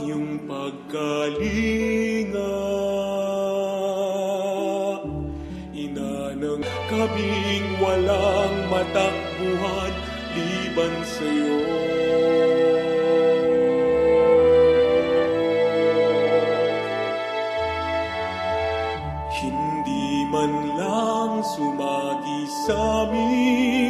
Ng iyong pagkalinga Inanang kaming walang matakbuhan liban sa'yo. Hindi man lang sumagi sa aming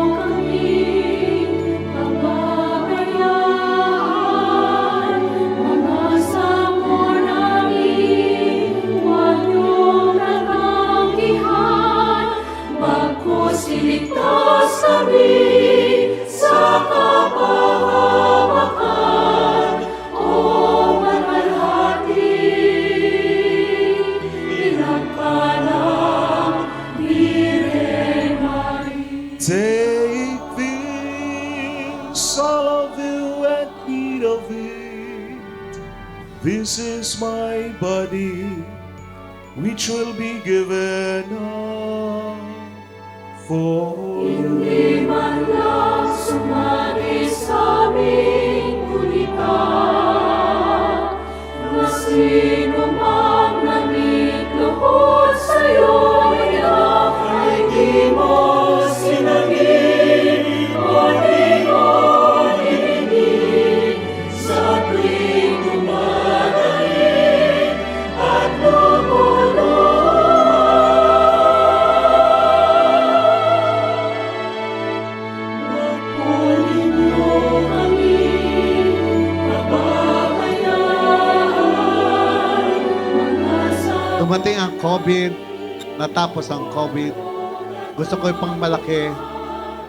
Take this, you, and of it. This is my body, which will be given up for you. Hindi man lang COVID, natapos ang COVID. Gusto ko ipang malaki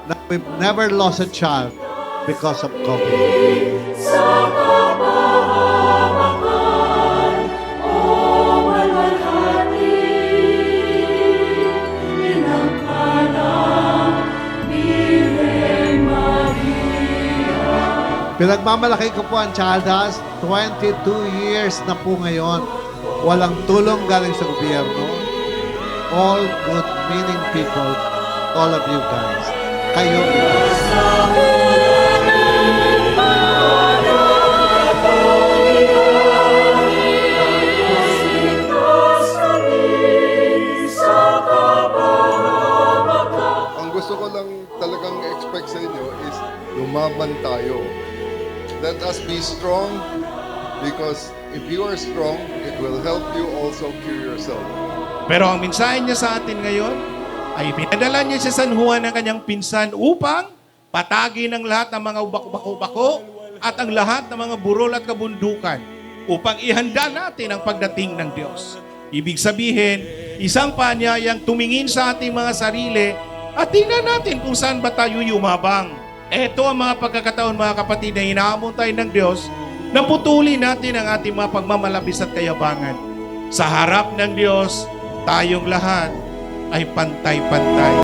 na we've never lost a child because of COVID. Pinagmamalaki ko po ang Child House. 22 years na po ngayon. Walang tulong galing sa gobyerno. All good meaning people, all of you guys. Kayo. Kapahamakan, Ang gusto ko lang talagang expect sa inyo is lumaban tayo. Let us be strong because if you are strong, it will help you also cure yourself. Pero ang mensahe niya sa atin ngayon ay pinadala niya sa San Juan ng kanyang pinsan upang patagin ang lahat ng mga bako-bako at ang lahat ng mga burol at kabundukan upang ihanda natin ang pagdating ng Diyos. Ibig sabihin, isang panyayang tumingin sa ating mga sarili at tingnan natin kung saan ba tayo yumabang. Ito ang mga pagkakataon mga kapatid na hinahamon tayo ng Diyos na putulin natin ang ating mga pagmamalabis at kayabangan. Sa harap ng Diyos, tayong lahat ay pantay-pantay.